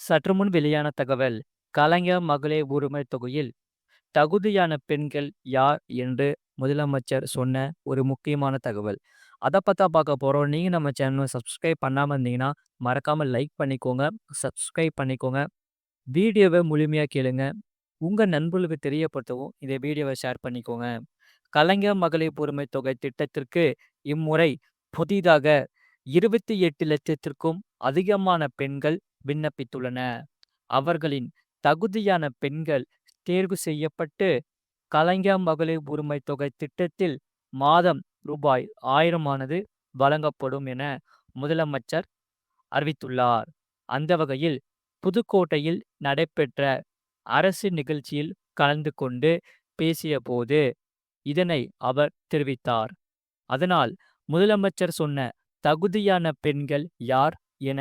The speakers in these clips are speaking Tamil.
சற்று முன் வெளியான தகவல் கலைஞர் மகளிர் உரிமை தொகையில் தகுதியான பெண்கள் யார்? என்று முதலமைச்சர் சொன்ன ஒரு முக்கியமான தகவல். அதை பார்த்தா பார்க்க போகிறோம் நீங்கள் நம்ம சேனலை சப்ஸ்கிரைப் பண்ணாமல் இருந்தீங்கன்னா மறக்காமல் லைக் பண்ணிக்கோங்க சப்ஸ்கிரைப் பண்ணிக்கோங்க. வீடியோவை முழுமையாக கேளுங்க. உங்கள் நண்பர்களுக்கு தெரியப்படுத்தவும் இந்த வீடியோவை ஷேர் பண்ணிக்கோங்க. கலைஞர் மகளிர் உரிமை தொகை திட்டத்திற்கு இம்முறை புதிதாக இருபத்தி எட்டு லட்சத்திற்கும் அதிகமான பெண்கள் விண்ணப்பித்துள்ளன. அவர்களின் தகுதியான பெண்கள் தேர்வு செய்யப்பட்டு கலைஞர் மகளிர் உரிமை தொகை திட்டத்தில் மாதம் ரூபாய் ஆயிரமானது வழங்கப்படும் என முதலமைச்சர் அறிவித்துள்ளார். அந்த வகையில் புதுக்கோட்டையில் நடைபெற்ற அரசு நிகழ்ச்சியில் கலந்து கொண்டு பேசிய போது இதனை அவர் தெரிவித்தார். அதனால் முதலமைச்சர் சொன்ன தகுதியான பெண்கள் யார் என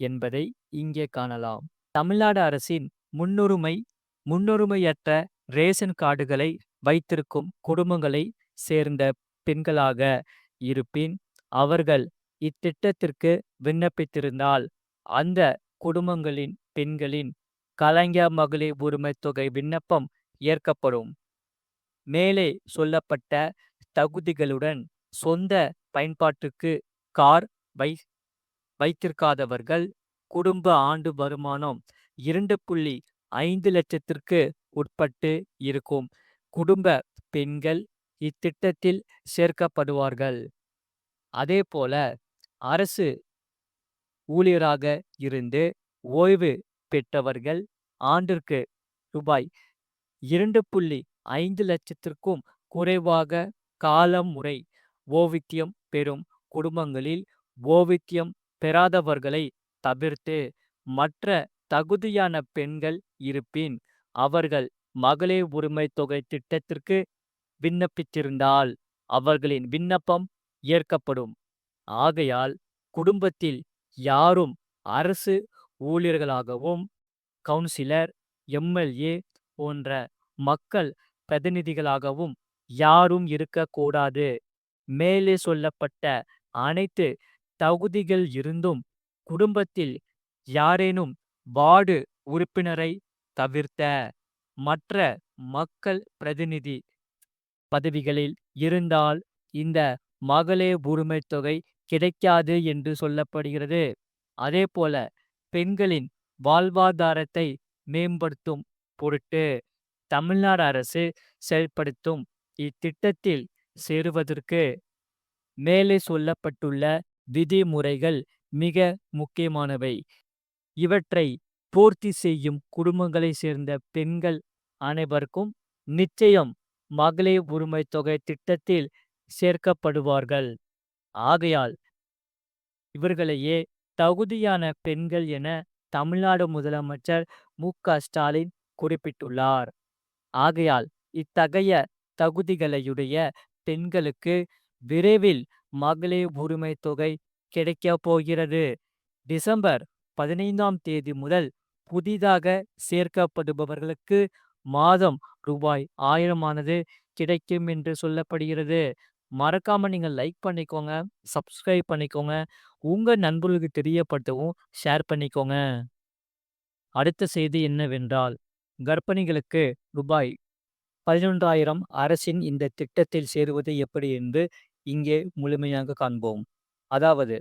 என்பதை இங்கே காணலாம். தமிழ்நாடு அரசின் முன்னுரிமை முன்னுரிமையற்ற ரேஷன் கார்டுகளை வைத்திருக்கும் குடும்பங்களை சேர்ந்த பெண்களாக இருப்பின் அவர்கள் இத்திட்டத்திற்கு விண்ணப்பித்திருந்தால் அந்த குடும்பங்களின் பெண்களின் கலைஞர் மகளிர் உரிமை தொகை விண்ணப்பம் ஏற்கப்படும். மேலே சொல்லப்பட்ட தகுதிகளுடன் சொந்த பயன்பாட்டுக்கு கார் வை வைத்திருக்காதவர்கள் குடும்ப ஆண்டு வருமானம் இரண்டு புள்ளி ஐந்து லட்சத்திற்கு உட்பட்டு இருக்கும். குடும்ப பெண்கள் இத்திட்டத்தில் சேர்க்கப்படுவார்கள். அதேபோல அரசு ஊழியராக இருந்து ஓய்வு பெற்றவர்கள் ஆண்டிற்கு ரூபாய் இரண்டு புள்ளி ஐந்து லட்சத்திற்கும் குறைவாக காலம் முறை ஓவித்தியம் பெறும் குடும்பங்களில் ஓவித்தியம் பெறாதவர்களை தவிர்த்து மற்ற தகுதியான பெண்கள் இருப்பின் அவர்கள் மகளிர் உரிமை தொகை திட்டத்திற்கு விண்ணப்பித்திருந்தால் அவர்களின் விண்ணப்பம் ஏற்கப்படும். ஆகையால் குடும்பத்தில் யாரும் அரசு ஊழியர்களாகவும் கவுன்சிலர் எம்எல்ஏ போன்ற மக்கள் பிரதிநிதிகளாகவும் யாரும் இருக்கக்கூடாது. மேலே சொல்லப்பட்ட அனைத்து தகுதிகள் இருந்தும் குடும்பத்தில் யாரேனும் வார்டு உறுப்பினரை தவிர்த்த மற்ற மக்கள் பிரதிநிதி பதவிகளில் இருந்தால் இந்த மகளிர் உரிமை தொகை கிடைக்காது என்று சொல்லப்படுகிறது. அதேபோல பெண்களின் வாழ்வாதாரத்தை மேம்படுத்தும் பொருட்டு தமிழ்நாடு அரசு செயல்படுத்தும் இத்திட்டத்தில் சேருவதற்கு மேலே சொல்லப்பட்டுள்ள விதிமுறைகள் மிக முக்கியமானவை. இவற்றை பூர்த்தி செய்யும் குடும்பங்களை சேர்ந்த பெண்கள் அனைவருக்கும் நிச்சயம் மகளிர் உரிமை தொகை திட்டத்தில் சேர்க்கப்படுவார்கள். ஆகையால் இவர்களையே தகுதியான பெண்கள் என தமிழ்நாடு முதலமைச்சர் மு. க. ஸ்டாலின் குறிப்பிட்டுள்ளார். ஆகையால் இத்தகைய தகுதிகளையுடைய பெண்களுக்கு விரைவில் மகளிர் உரிமை தொகை கிடைக்கப் போகிறது டிசம்பர் பதினைந்தாம் தேதி முதல் புதிதாக சேர்க்கப்படுபவர்களுக்கு மாதம் ரூபாய் ஆயிரமானது கிடைக்கும் என்று சொல்லப்படுகிறது. மறக்காம நீங்கள் லைக் பண்ணிக்கோங்க சப்ஸ்கிரைப் பண்ணிக்கோங்க. உங்க நண்பர்களுக்கு தெரியப்படுத்தவும் ஷேர் பண்ணிக்கோங்க. அடுத்த செய்தி என்னவென்றால் கர்ப்பிணிகளுக்கு ரூபாய் பதினொன்றாயிரம் அரசின் இந்த திட்டத்தில் சேருவது எப்படி என்று இங்கே முழுமையாக காண்போம். அதாவது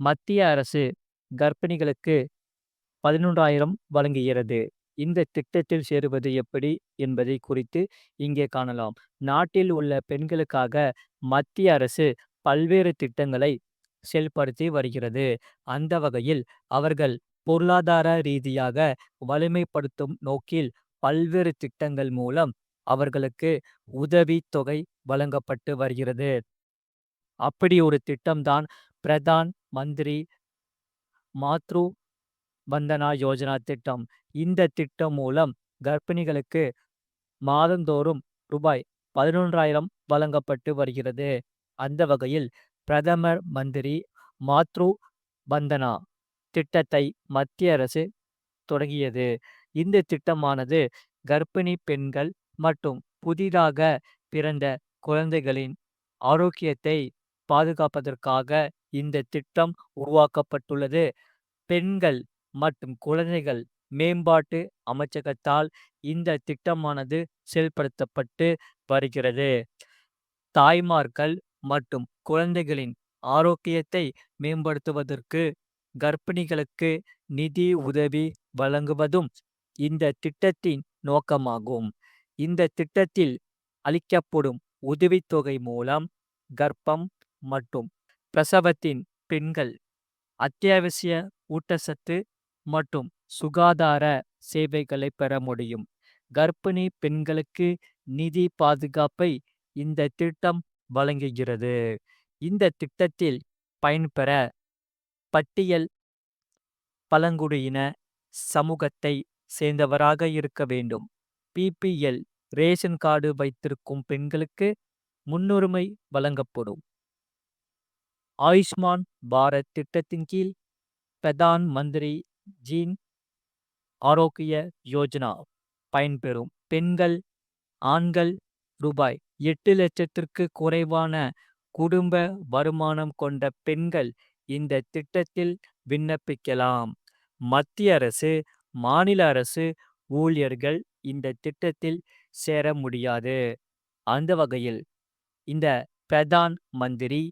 மத்திய அரசு கர்ப்பிணிகளுக்கு பதினொன்றாயிரம் வழங்குகிறது. இந்த திட்டத்தில் சேருவது எப்படி என்பதை குறித்து இங்கே காணலாம். நாட்டில் உள்ள பெண்களுக்காக மத்திய அரசு பல்வேறு திட்டங்களை செயல்படுத்தி வருகிறது. அந்த வகையில் அவர்கள் பொருளாதார ரீதியாக வலிமைப்படுத்தும் நோக்கில் பல்வேறு திட்டங்கள் மூலம் அவர்களுக்கு உதவி தொகை வழங்கப்பட்டு வருகிறது. அப்படி ஒரு திட்டம்தான் பிரதான் மந்திரி மாத்ரு வந்தனா யோஜனா திட்டம். இந்த திட்டம் மூலம் கர்ப்பிணிகளுக்கு மாதந்தோறும் ரூபாய் பதினொன்றாயிரம் வழங்கப்பட்டு வருகிறது. அந்த வகையில் பிரதமர் மந்திரி மாத்ரு வந்தனா திட்டத்தை மத்திய அரசு தொடங்கியது. இந்த திட்டமானது கர்ப்பிணி பெண்கள் மற்றும் புதிதாக பிறந்த குழந்தைகளின் ஆரோக்கியத்தை பாதுகாப்பதற்காக இந்த திட்டம் உருவாக்கப்பட்டுள்ளது. பெண்கள் மற்றும் குழந்தைகள் மேம்பாட்டு அமைச்சகத்தால் இந்த திட்டமானது செயல்படுத்தப்பட்டு வருகிறது. தாய்மார்கள் மற்றும் குழந்தைகளின் ஆரோக்கியத்தை மேம்படுத்துவதற்கு கர்ப்பிணிகளுக்கு நிதி உதவி வழங்குவதும் இந்த திட்டத்தின் நோக்கமாகும். இந்த திட்டத்தில் அளிக்கப்படும் உதவித்தொகை மூலம் கர்ப்பம் மற்றும் பிரசவத்தின் பெண்கள். அத்தியாவசிய ஊட்டச்சத்து மற்றும் சுகாதார சேவைகளை பெற முடியும். கர்ப்பிணி பெண்களுக்கு நிதி பாதுகாப்பை இந்த திட்டம் வழங்குகிறது. இந்த திட்டத்தில் பயன்பெற பட்டியல் பழங்குடியின சமூகத்தை சேர்ந்தவராக இருக்க வேண்டும். பிபிஎல் ரேஷன் கார்டு வைத்திருக்கும் பெண்களுக்கு முன்னுரிமை வழங்கப்படும். ஆயுஷ்மான் பாரத் திட்டத்தின் கீழ் பிரதான் மந்திரி ஜீன் ஆரோக்கிய யோஜனா பயன்பெறும். பெண்கள் ஆண்கள் ரூபாய் எட்டு லட்சத்திற்கு குறைவான குடும்ப வருமானம் கொண்ட பெண்கள் இந்த திட்டத்தில் விண்ணப்பிக்கலாம். மத்திய அரசு மாநில அரசு ஊழியர்கள் இந்த திட்டத்தில் சேர முடியாது. அந்த வகையில் இந்த பிரதான் மந்திரி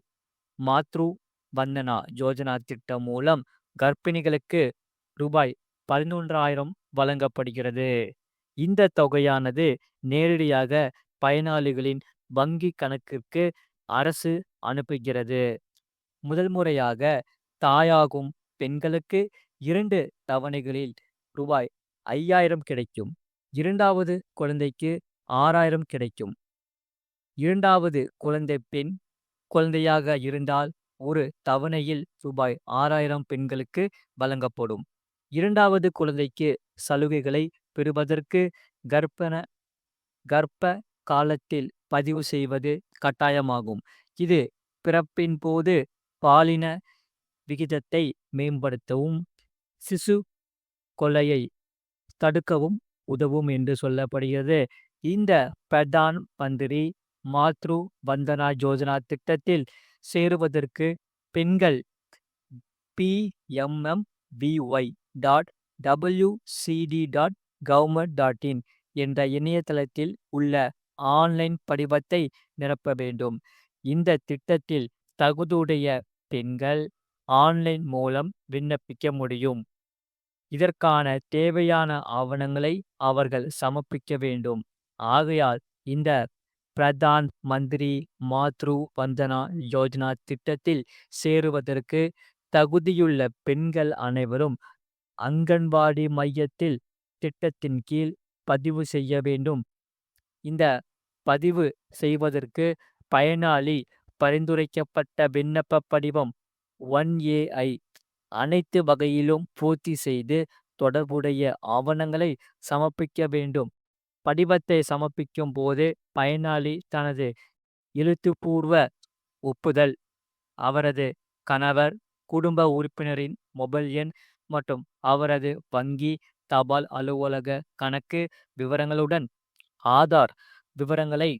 மாத்ரு வந்தனா யோஜனா திட்டம் மூலம் கர்ப்பிணிகளுக்கு ரூபாய் பதினொன்றாயிரம் வழங்கப்படுகிறது. இந்த தொகையானது நேரடியாக பயனாளிகளின் வங்கி கணக்கிற்கு அரசு அனுப்புகிறது. முதல் முறையாக தாயாகும் பெண்களுக்கு இரண்டு தவணைகளில் ரூபாய் ஐயாயிரம் கிடைக்கும். இரண்டாவது குழந்தைக்கு ஆறாயிரம் கிடைக்கும். இரண்டாவது குழந்தை பெண் குழந்தையாக இருந்தால் ஒரு தவணையில் ரூபாய் ஆறாயிரம் பெண்களுக்கு வழங்கப்படும். இரண்டாவது குழந்தைக்கு சலுகைகளை பெறுவதற்கு கர்ப்பண கர்ப்ப காலத்தில் பதிவு செய்வது கட்டாயமாகும். இது பிறப்பின் போது பாலின விகிதத்தை மேம்படுத்தவும் சிசு கொலையை தடுக்கவும் உதவும் என்று சொல்லப்படுகிறது. இந்த பிரதான் மந்திரி மாத்ரு வந்தனா யோஜனா திட்டத்தில் சேருவதற்கு பெண்கள் PMMVY dot WCD dot government dot in என்ற இணையதளத்தில் உள்ள ஆன்லைன் படிவத்தை நிரப்ப வேண்டும். இந்த திட்டத்தில் தகுதியுடைய பெண்கள் ஆன்லைன் மூலம் விண்ணப்பிக்க முடியும். இதற்கான தேவையான ஆவணங்களை அவர்கள் சமர்ப்பிக்க வேண்டும். ஆகையால் இந்த பிரதான் மந்திரி மாத்ரு வந்தனா யோஜனா திட்டத்தில் சேருவதற்கு தகுதியுள்ள பெண்கள் அனைவரும் அங்கன்வாடி மையத்தில் திட்டத்தின் கீழ் பதிவு செய்ய வேண்டும். இந்த பதிவு செய்வதற்கு பயனாளி பரிந்துரைக்கப்பட்ட விண்ணப்ப படிவம் ஒன் ஏஐ அனைத்து வகையிலும் பூர்த்தி செய்து தொடர்புடைய ஆவணங்களை சமர்ப்பிக்க வேண்டும். படிவத்தை சமர்ப்பிக்கும் போது பயனாளி தனது எழுத்துப்பூர்வ ஒப்புதல். அவரது கணவர் குடும்ப உறுப்பினரின் மொபைல் எண் மற்றும் அவரது வங்கி தபால் அலுவலக கணக்கு விவரங்களுடன் ஆதார் விவரங்களை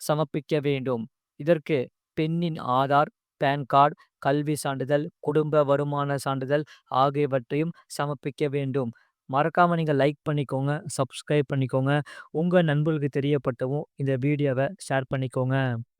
சமர்ப்பிக்க வேண்டும். இதற்கு பெண்ணின் ஆதார் பேன் கார்டு கல்வி சான்றிதழ் குடும்ப வருமான சான்றிதழ் ஆகியவற்றையும் சமர்ப்பிக்க வேண்டும். மறக்காமல் நீங்கள் லைக் பண்ணிக்கோங்க சப்ஸ்கிரைப் பண்ணிக்கோங்க. உங்கள் நண்பர்களுக்கு தெரியப்பட்டவும் இந்த வீடியோவை ஷேர் பண்ணிக்கோங்க.